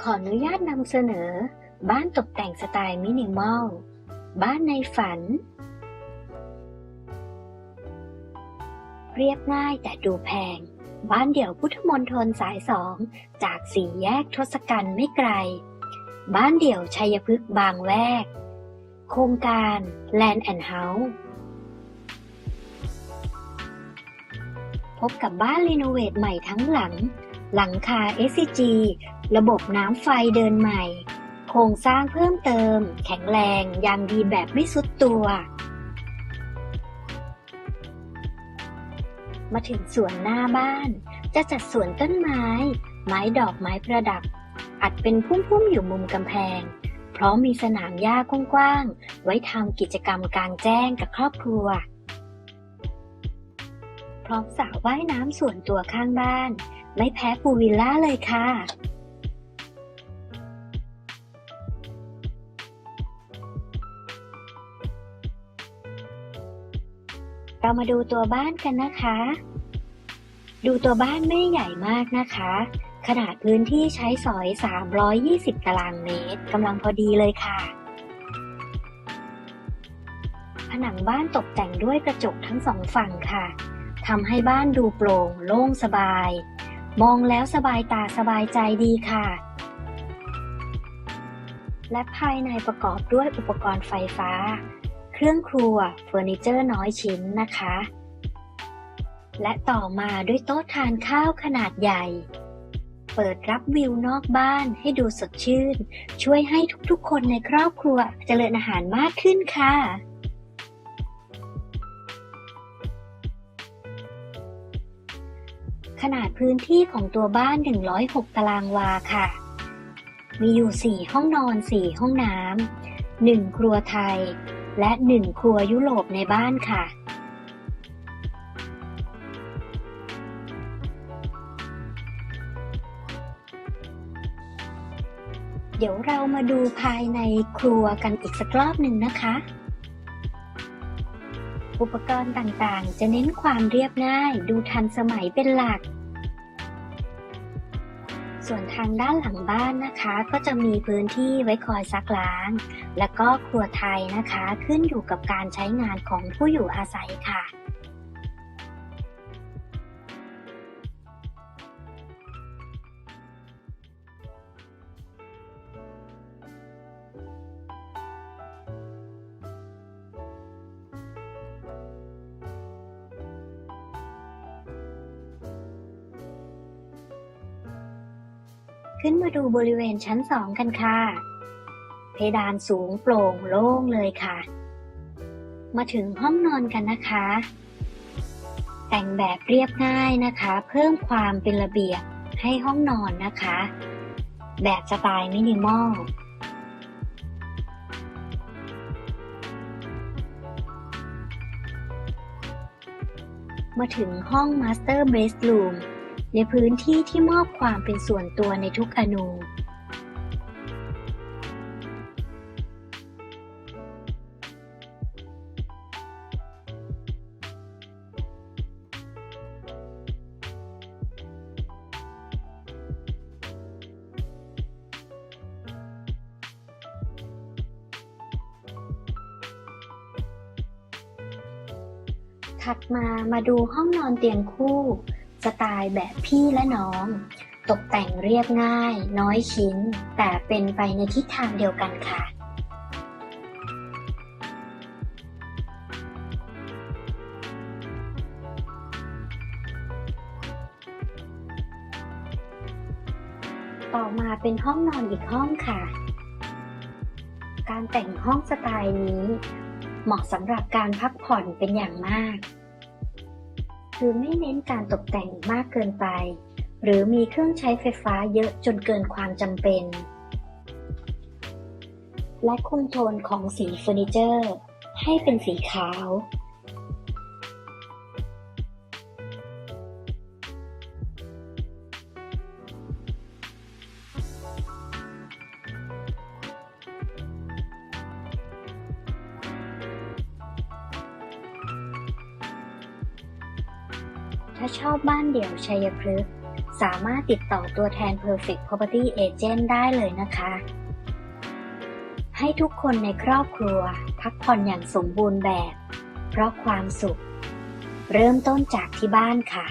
ขออนุญาตนำเสนอ บ้านตกแต่งสไตล์มินิมอล บ้านในฝัน เรียบง่ายแต่ดูแพง บ้านเดี่ยวพุทธมณฑลสายสอง จากสี่แยกทศกัณฐ์ไม่ไกล บ้านเดี่ยวชัยพฤกษ์บางแวก โครงการ Land and House พบกับบ้านรีโนเวทใหม่ทั้งหลัง หลังคา SCG ระบบน้ำไฟเดินใหม่ โครงสร้างเพิ่มเติม แข็งแรงยางดีแบบไม่สุดตัว มาถึงสวนหน้าบ้าน จะจัดสวนต้นไม้ ไม้ดอกไม้ประดับ อัดเป็นพุ่มๆอยู่มุมกำแพง เพราะมีสนามหญ้ากว้างๆ ไว้ทำกิจกรรมกลางแจ้งกับครอบครัวพร้อมสระว่ายน้ำส่วนตัวข้างบ้าน ไม่แพ้พูวิลล่าเลยค่ะเรามาดูตัวบ้านกันนะคะ ดูตัวบ้านไม่ใหญ่มากนะคะ ขนาดพื้นที่ใช้สอย 320 ตารางเมตรกำลังพอดีเลยค่ะ ผนังบ้านตกแต่งด้วยกระจกทั้งสองฝั่งค่ะทำให้บ้านดูโปร่ง โล่งสบาย มองแล้วสบายตาสบายใจดีค่ะ และภายในประกอบด้วยอุปกรณ์ไฟฟ้า เครื่องครัวเฟอร์นิเจอร์น้อยชิ้นนะคะ และต่อมาด้วยโต๊ะทานข้าวขนาดใหญ่ เปิดรับวิวนอกบ้านให้ดูสดชื่น ช่วยให้ทุกๆคนในครอบครัวเจริญอาหารมากขึ้นค่ะ ขนาดพื้นที่ของตัวบ้าน 106 ตารางวาค่ะ มีอยู่ 4 ห้องนอน 4 ห้องน้ำ 1 ครัวไทย และ 1 ครัวยุโรปในบ้านค่ะ เดี๋ยวเรามาดูภายในครัวกันอีกสักรอบหนึ่งนะคะ อุปกรณ์ต่างๆ จะเน้นความเรียบง่าย ดูทันสมัยเป็นหลัก ส่วนทางด้านหลังบ้านนะคะ ก็จะมีพื้นที่ไว้คอยซักล้าง และก็ครัวไทยนะคะขึ้นอยู่กับการใช้งานของผู้อยู่อาศัยค่ะ ขึ้นมาดูบริเวณชั้นสองกันค่ะ เพดานสูงโปร่งโล่งเลยค่ะ มาถึงห้องนอนกันนะคะ แต่งแบบเรียบง่ายนะคะ เพิ่มความเป็นระเบียบให้ห้องนอนนะคะ แบบสไตล์มินิมอลมาถึงห้อง Master Bedroom ในพื้นที่ที่มอบความเป็นส่วนตัวในทุกอนูถัดมามาดูห้องนอนเตียงคู่ สไตล์แบบพี่และน้อง ตกแต่งเรียบง่าย น้อยชิ้น แต่เป็นไปในทิศทางเดียวกันค่ะต่อมาเป็นห้องนอนอีกห้องค่ะ การแต่งห้องสไตล์นี้ เหมาะสำหรับการพักผ่อนเป็นอย่างมาก คือไม่เน้นการตกแต่งมากเกินไป หรือมีเครื่องใช้ไฟฟ้าเยอะจนเกินความจำเป็น และคุมโทนของสีเฟอร์นิเจอร์ ให้เป็นสีขาว ถ้าชอบบ้านเดี่ยวชัยพฤกษ์สามารถติดต่อตัวแทน Perfect Property Agent ได้เลยนะคะ ให้ทุกคนในครอบครัวพักผ่อนอย่างสมบูรณ์แบบ เพราะความสุข เริ่มต้นจากที่บ้านค่ะ